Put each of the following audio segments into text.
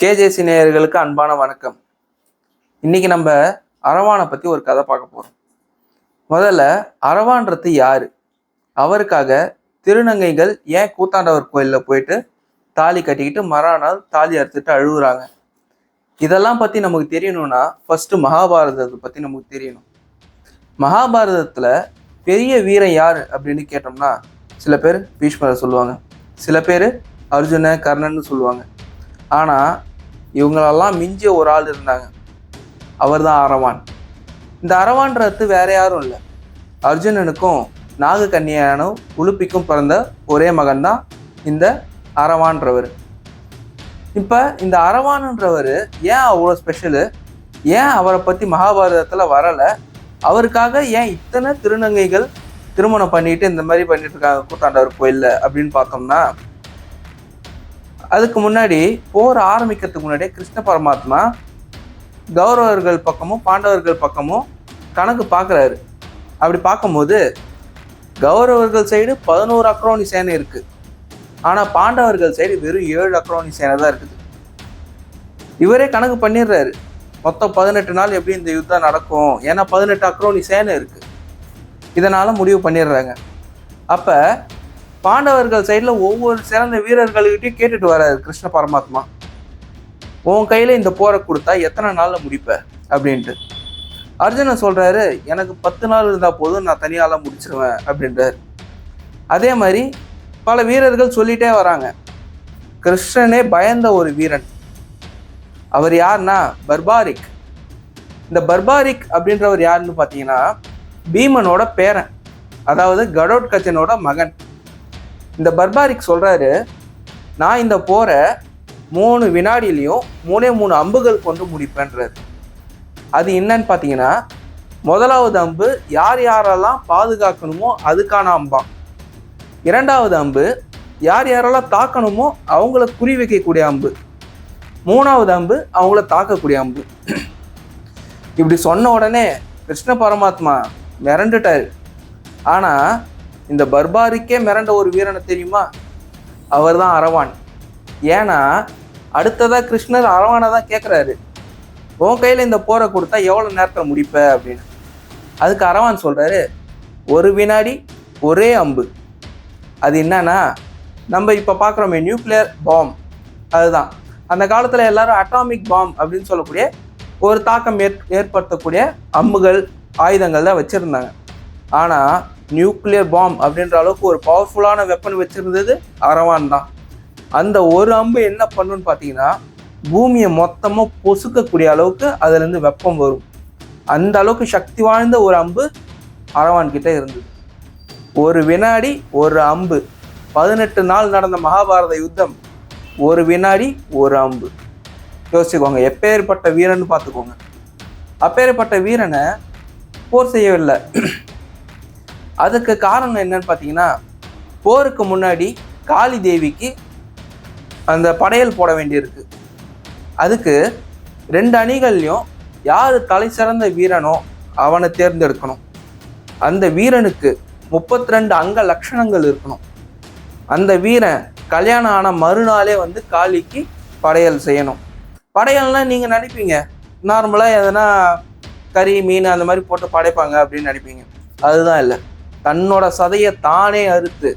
KJC நேயர்களுக்கு அன்பான வணக்கம். இன்னைக்கு நம்ம அரவானை பற்றி ஒரு கதை பார்க்க போகிறோம் முதல்ல அரவான்றது யாரு? அவருக்காக திருநங்கைகள் ஏன் கூத்தாண்டவர் கோயிலில் போயிட்டு தாலி கட்டிக்கிட்டு மறுநாள் தாலி அறுத்துட்டு அழுகுறாங்க? இதெல்லாம் பற்றி நமக்கு தெரியணும்னா ஃபர்ஸ்ட் மகாபாரதத்தை பற்றி நமக்கு தெரியணும். மகாபாரதத்தில் பெரிய வீரன் யார் அப்படின்னு கேட்டோம்னா சில பேர் பீஷ்மரை சொல்லுவாங்க. சில பேர் அர்ஜுன கர்ணன்னு சொல்லுவாங்க. ஆனால் இவங்களெல்லாம் மிஞ்சிய ஒரு ஆள் இருந்தாங்க. அவர் தான் அரவான். இந்த அரவான்றது வேற யாரும் இல்லை. அர்ஜுனனுக்கும் நாகக்கன்னியானும் உலுப்பிக்கும் பிறந்த ஒரே மகன் தான் இந்த அரவான்றவர். இப்போ இந்த அரவான்ன்றவர் ஏன் அவ்வளோ ஸ்பெஷலு ஏன் அவரை பற்றி மகாபாரதத்தில் வரலை? அவருக்காக ஏன் இத்தனை திருநங்கைகள் திருமணம் பண்ணிட்டு இந்த மாதிரி பண்ணிட்டு இருக்காங்க? கூத்தாண்டவர் கோயிலில் அப்படின்னு பார்த்தோம்னா அதுக்கு முன்னாடி போர் ஆரம்பிக்கிறதுக்கு முன்னாடியே கிருஷ்ண பரமாத்மா கௌரவர்கள் பக்கமும் பாண்டவர்கள் பக்கமும் கணக்கு பார்க்குறாரு. அப்படி பார்க்கும்போது கௌரவர்கள் சைடு பதினோரு அக்ரோனி சேனை இருக்குது ஆனால் பாண்டவர்கள் சைடு வெறும் ஏழு அக்ரோனி சேனை தான் இருக்குது. இவரே கணக்கு பண்ணிடுறாரு. மொத்தம் பதினெட்டு நாள் எப்படி இந்த யுத்தம் நடக்கும்? ஏன்னா பதினெட்டு அக்ரோனி சேனை இருக்குது இதனால் முடிவு பண்ணிடுறாங்க. அப்போ பாண்டவர்கள் சைடில் ஒவ்வொரு சிறந்த வீரர்கள்கிட்டையும் கேட்டுட்டு வராரு கிருஷ்ண பரமாத்மா. உன் கையில் இந்த போரை கொடுத்தா எத்தனை நாளில் முடிப்ப? அப்படின்ட்டு. அர்ஜுனன் சொல்கிறாரு எனக்கு பத்து நாள் இருந்தால் போதும் நான் தனியால் முடிச்சிருவேன் அப்படின்றார். அதே மாதிரி பல வீரர்கள் சொல்லிட்டே வராங்க. கிருஷ்ணனே பயந்த ஒரு வீரன். அவர் யாருன்னா? பர்பாரிக். இந்த பர்பாரிக் அப்படின்றவர் யாருன்னு பார்த்தீங்கன்னா பீமனோட பேரன். அதாவது கடோட்கச்சனோட மகன். இந்த பர்பாரிக் சொல்கிறாரு நான் இந்த போரை மூணு வினாடிலையும் மூணே மூணு அம்புகள் கொண்டு முடிப்பேன்றாரு. அது என்னன்னு பார்த்தீங்கன்னா முதலாவது அம்பு யார் யாரெல்லாம் பாதுகாக்கணுமோ அதுக்கான அம்பாம் இரண்டாவது அம்பு யார் யாரெல்லாம் தாக்கணுமோ அவங்கள குறி வைக்கக்கூடிய அம்பு. மூணாவது அம்பு அவங்கள தாக்கக்கூடிய அம்பு. இப்படி சொன்ன உடனே கிருஷ்ண பரமாத்மா மிரண்டுட்டாரு. ஆனால் இந்த பர்பாரிக்கே மிரண்ட ஒரு வீரனை தெரியுமா? அவர் தான் அரவான் ஏன்னா அடுத்ததாக கிருஷ்ணர் அரவானை தான் கேட்குறாரு உன் கையில் இந்த போரை கொடுத்தா எவ்வளோ நேரத்தில் முடிப்ப அப்படின்னு. அதுக்கு அரவான் சொல்கிறாரு ஒரு வினாடி ஒரே அம்பு. அது என்னன்னா நம்ம இப்போ பார்க்குறோமே நியூக்ளியர் பாம். அதுதான். அந்த காலத்தில் எல்லாரும் அட்டாமிக் பாம் அப்படின்னு சொல்லக்கூடிய ஒரு தாக்கம் ஏற் ஏற்படுத்தக்கூடிய அம்புகள் ஆயுதங்கள் தான் வச்சுருந்தாங்க. ஆனால் நியூக்ளியர் பாம் அப்படின்ற அளவுக்கு ஒரு பவர்ஃபுல்லான வெப்பன் வச்சுருந்தது அரவான் தான். அந்த ஒரு அம்பு என்ன பண்ணுன்னு பார்த்தீங்கன்னா பூமியை மொத்தமாக பொசுக்கக்கூடிய அளவுக்கு அதுலேருந்து வெப்பம் வரும். அந்த அளவுக்கு சக்தி வாய்ந்த ஒரு அம்பு அரவான் கிட்டே இருந்தது. ஒரு வினாடி ஒரு அம்பு. பதினெட்டு நாள் நடந்த மகாபாரத யுத்தம். ஒரு வினாடி ஒரு அம்பு. யோசிச்சுக்கோங்க எப்பேற்பட்ட வீரன் பார்த்துக்கோங்க. அப்பேற்பட்ட வீரனை போர் செய்யவில்லை. அதுக்கு காரணம் என்னன்னு பார்த்தீங்கன்னா போருக்கு முன்னாடி காளி தேவிக்கு அந்த படையல் போட வேண்டியிருக்கு. அதுக்கு ரெண்டு அணிகள்லையும் யார் தலை சிறந்த வீரனோ அவனை தேர்ந்தெடுக்கணும். அந்த வீரனுக்கு முப்பத்தி ரெண்டு அங்க லட்சணங்கள் இருக்கணும். அந்த வீரன் கல்யாணம் ஆன மறுநாளே வந்து காளிக்கு படையல் செய்யணும். படையல்னா நீங்கள் நினைப்பீங்க நார்மலாக எதனா கறி மீன் அந்த மாதிரி போட்டு படைப்பாங்க அப்படின்னு நினைப்பீங்க. அதுதான் இல்லை. தன்னோட சதையை தானே அறுத்து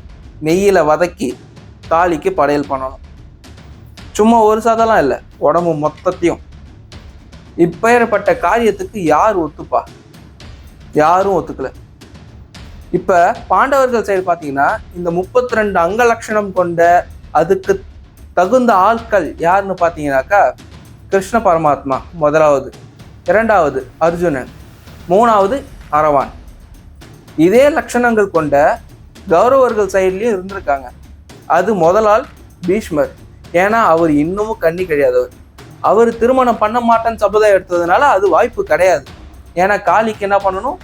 நெய்யில் வதக்கி தாலிக்கு படையல் பண்ணணும். சும்மா ஒரு சதெல்லாம் இல்லை உடம்பு மொத்தத்தையும். இப்பேற்பட்ட காரியத்துக்கு யார் ஒத்துப்பா? யாரும் ஒத்துக்கல. இப்போ பாண்டவர்கள் சைடு பார்த்தீங்கன்னா இந்த முப்பத்தி ரெண்டு அங்கலட்சணம் கொண்ட அதுக்கு தகுந்த ஆட்கள் யாருன்னு பார்த்தீங்கன்னாக்கா கிருஷ்ண பரமாத்மா முதலாவது இரண்டாவது அர்ஜுனன் மூணாவது அரவான். இதே லட்சணங்கள் கொண்ட கௌரவர்கள் சைட்லேயும் இருந்திருக்காங்க. அது முதலால் பீஷ்மர். ஏன்னா அவர் இன்னமும் கண்ணி கிடையாதவர் அவர் திருமணம் பண்ண மாட்டேன்னு சபதம் எடுத்ததுனால அது வாய்ப்பு கிடையாது. ஏன்னா காளிக்கு என்ன பண்ணணும்?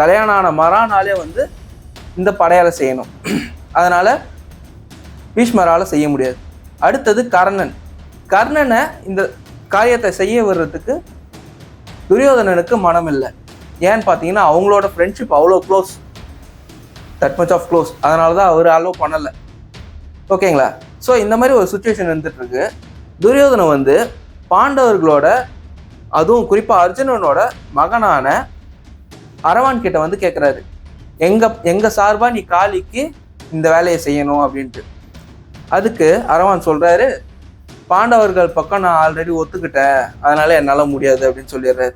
கல்யாணம் ஆன மறானாலே வந்து இந்த படையாளை செய்யணும். அதனால் பீஷ்மரால் செய்ய முடியாது. அடுத்தது கர்ணன். கர்ணனை இந்த காரியத்தை செய்ய வர்றதுக்கு துரியோதனனுக்கு மனம் இல்லை ஏன்னு பார்த்தீங்கன்னா அவங்களோட ஃப்ரெண்ட்ஷிப் அவ்வளோ close that much of close அதனால தான் அவர் அலோவ் பண்ணலை. ஓகேங்களா ஸோ இந்த மாதிரி ஒரு சுச்சுவேஷன் இருந்துகிட்ருக்கு துரியோதனை வந்து பாண்டவர்களோட அதுவும் குறிப்பாக அர்ஜுனனோட மகனான அரவான் கிட்ட வந்து கேட்குறாரு எங்கள் எங்கள் சார்பாக நீ காளிக்கு இந்த வேலையை செய்யணும் அப்படின்ட்டு. அதுக்கு அரவான் சொல்கிறாரு பாண்டவர்கள் பக்கம் நான் ஆல்ரெடி ஒத்துக்கிட்டேன். அதனால என்னால் முடியாது அப்படின்னு சொல்லிடுறாரு.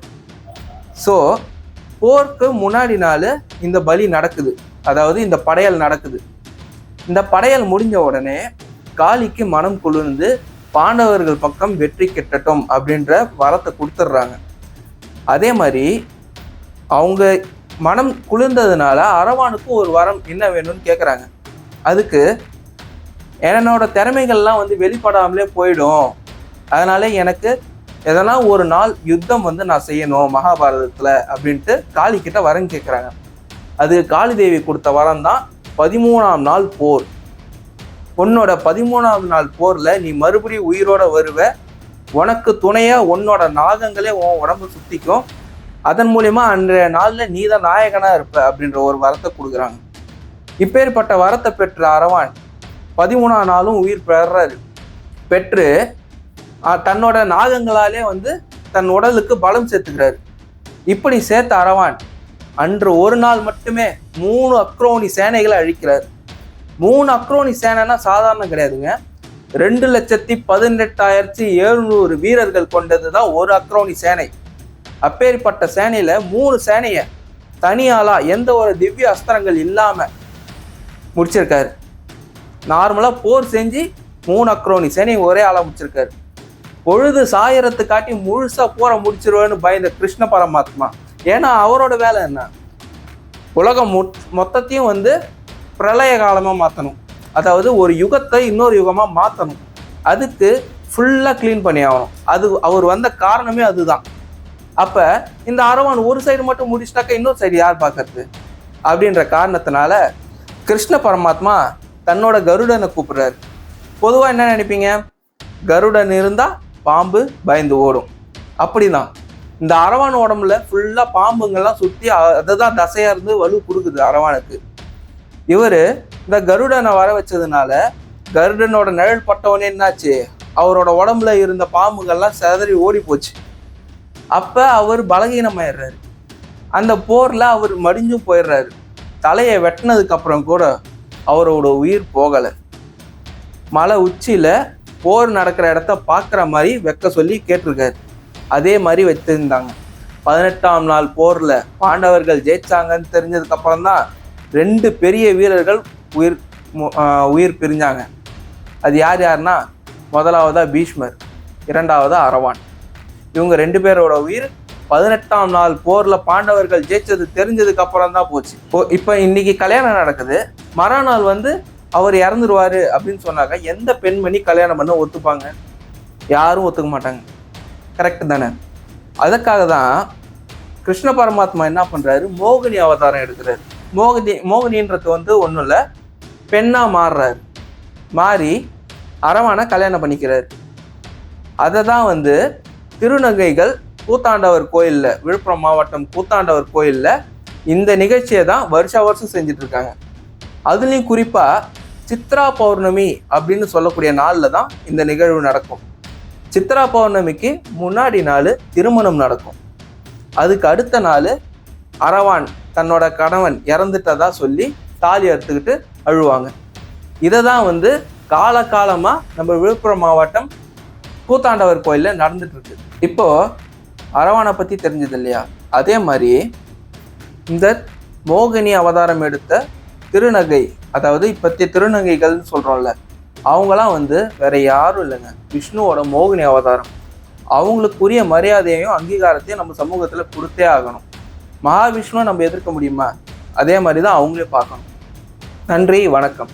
ஸோ போருக்கு முன்னாடி நாள் இந்த பலி நடக்குது. அதாவது இந்த படையல் நடக்குது. இந்த படையல் முடிஞ்ச உடனே காளிக்கு மனம் குளிர்ந்து பாண்டவர்கள் பக்கம் வெற்றி கிட்டட்டும் அப்படின்ற வரத்தை கொடுத்துட்றாங்க. அதே மாதிரி அவங்க மனம் குளிர்ந்ததுனால அரவானுக்கும் ஒரு வரம் என்ன வேணும்னு கேட்குறாங்க அதுக்கு என்னோட திறமைகள்லாம் வந்து வெளிப்படாமலே போயிடும். அதனால எனக்கு எதனா ஒரு நாள் யுத்தம் வந்து நான் செய்யணும் மகாபாரதத்தில் அப்படின்ட்டு காளி கிட்ட வரம் கேட்குறாங்க அது காளி தேவி கொடுத்த வரம் தான் பதிமூணாம் நாள் போர். உன்னோட பதிமூணாம் நாள் போரில் நீ மறுபடியும் உயிரோட வருவ. உனக்கு துணையாக உன்னோட நாகங்களே உன் உடம்பு சுத்திக்கும். அதன் மூலயமா அன்றைய நாளில் நீ தான் நாயகனாக இருப்ப அப்படின்ற ஒரு வரத்தை கொடுக்குறாங்க. இப்பேற்பட்ட வரத்தை பெற்ற அரவான் பதிமூணாம் நாளும் உயிர் பெறாரு. பெற்று தன்னோட நாகங்களாலே வந்து தன் உடலுக்கு பலம் சேர்த்துக்கிறாரு. இப்படி சேர்த்த அரவான் அன்று ஒரு நாள் மட்டுமே மூணு அக்ரோனி சேனைகளை அழிக்கிறார். மூணு அக்ரோனி சேனைனா சாதாரணம் கிடையாதுங்க. ரெண்டு லட்சத்தி பதினெட்டாயிரத்தி எழுநூறு வீரர்கள் கொண்டது தான் ஒரு அக்ரோனி சேனை. அப்பேற்பட்ட சேனையில் மூணு சேனையை தனியாளா எந்த ஒரு திவ்ய அஸ்திரங்கள் இல்லாம முடிச்சிருக்காரு. நார்மலாக போர் செஞ்சு மூணு அக்ரோனி சேனையை ஒரே ஆளாக முடிச்சிருக்காரு. பொழுது சாயறத்து காட்டி முழுசா போற முடிச்சிருவேன்னு பயந்த கிருஷ்ண பரமாத்மா. ஏன்னா அவரோட வேலை என்ன? உலகம் மொத்தத்தையும் வந்து பிரளய காலமா மாற்றணும் அதாவது ஒரு யுகத்தை இன்னொரு யுகமா மாற்றணும் அதுக்கு ஃபுல்லாக க்ளீன் பண்ணி ஆகணும். அது அவர் வந்த காரணமே அதுதான். அப்போ இந்த அரவான் ஒரு சைடு மட்டும் முடிச்சிட்டாக்க இன்னொரு சைடு யார் பார்க்கறது அப்படின்ற காரணத்தினால கிருஷ்ண பரமாத்மா தன்னோட கருடனை கூப்பிடுறாரு. பொதுவாக என்ன நினைப்பீங்க? கருடன் இருந்தால் பாம்பு பயந்து ஓடும். அப்படிதான். இந்த அரவான் உடம்புல ஃபுல்லாக பாம்புங்கள்லாம் சுற்றி அதுதான் தசையாக இருந்து வலு கொடுக்குது அரவானுக்கு. இவர் இந்த கருடனை வர வச்சதுனால கருடனோட நிழல் பட்டவனே என்னாச்சு? அவரோட உடம்புல இருந்த பாம்புகள்லாம் சிதறி ஓடி போச்சு. அப்போ அவர் பலகீனமாயிடுறாரு. அந்த போரில் அவர் மடிஞ்சும் போயிடுறாரு. தலையை வெட்டினதுக்கப்புறம் கூட அவரோட உயிர் போகலை. மலை உச்சியில் போர் நடக்கிற இடத்த பார்க்குற மாதிரி வைக்க சொல்லி கேட்டிருக்காரு. அதே மாதிரி வச்சிருந்தாங்க. பதினெட்டாம் நாள் போரில் பாண்டவர்கள் ஜெயிச்சாங்கன்னு தெரிஞ்சதுக்கப்புறம் தான் ரெண்டு பெரிய வீரர்கள் உயிர் உயிர் பிரிஞ்சாங்க. அது யார் யாருன்னா முதலாவதாக பீஷ்மர் இரண்டாவதாக அரவான். இவங்க ரெண்டு பேரோட உயிர் பதினெட்டாம் நாள் போரில் பாண்டவர்கள் ஜெயிச்சது தெரிஞ்சதுக்கு அப்புறம் தான் போச்சு. இப்போ இப்போ இன்னைக்கு கல்யாணம் நடக்குது. மறுநாள் வந்து அவர் இறந்துருவாரு அப்படின்னு சொன்னாக்க எந்த பெண்மணி கல்யாணம் பண்ண ஒத்துப்பாங்க? யாரும் ஒத்துக்க மாட்டாங்க. கரெக்டு தானே? அதுக்காக தான் கிருஷ்ண பரமாத்மா என்ன பண்ணுறாரு மோகினி அவதாரம் எடுக்கிறாரு. மோகினி மோகினின்றது வந்து ஒன்றும் இல்லை பெண்ணாக மாறுறாரு. மாறி அரவானை கல்யாணம் பண்ணிக்கிறார். அதை தான் வந்து திருநங்கைகள் கூத்தாண்டவர் கோயிலில் விழுப்புரம் மாவட்டம் கூத்தாண்டவர் கோயிலில் இந்த நிகழ்ச்சியை தான் வருஷா வருஷம் செஞ்சிட்ருக்காங்க இருக்காங்க. அதுலேயும் குறிப்பாக சித்ரா பௌர்ணமி அப்படின்னு சொல்லக்கூடிய நாளில் தான் இந்த நிகழ்வு நடக்கும். சித்ரா பௌர்ணமிக்கு முன்னாடி நாள் திருமணம் நடக்கும். அதுக்கு அடுத்த நாள் அரவான் தன்னோட கணவன் இறந்துட்டதா சொல்லி தாலி அறுத்துக்கிட்டு அழுவாங்க. இதை தான் வந்து காலகாலமாக நம்ம விழுப்புரம் மாவட்டம் கூத்தாண்டவர் கோயிலில் நடந்துட்டுருக்கு. இப்போது அரவானை பற்றி தெரிஞ்சது இல்லையா? அதே மாதிரி இந்த மோகினி அவதாரம் எடுத்த திருநங்கை அதாவது இப்பத்திய திருநங்கைகள்னு சொல்கிறோம்ல அவங்களாம் வந்து வேற யாரும் இல்லைங்க. விஷ்ணுவோட மோகினி அவதாரம். அவங்களுக்குரிய மரியாதையையும் அங்கீகாரத்தையும் நம்ம சமூகத்தில் கொடுத்தே ஆகணும். மகாவிஷ்ணுவை நம்ம எதிர்க்க முடியுமா? அதே மாதிரி தான் அவங்களே பார்க்கணும். நன்றி வணக்கம்.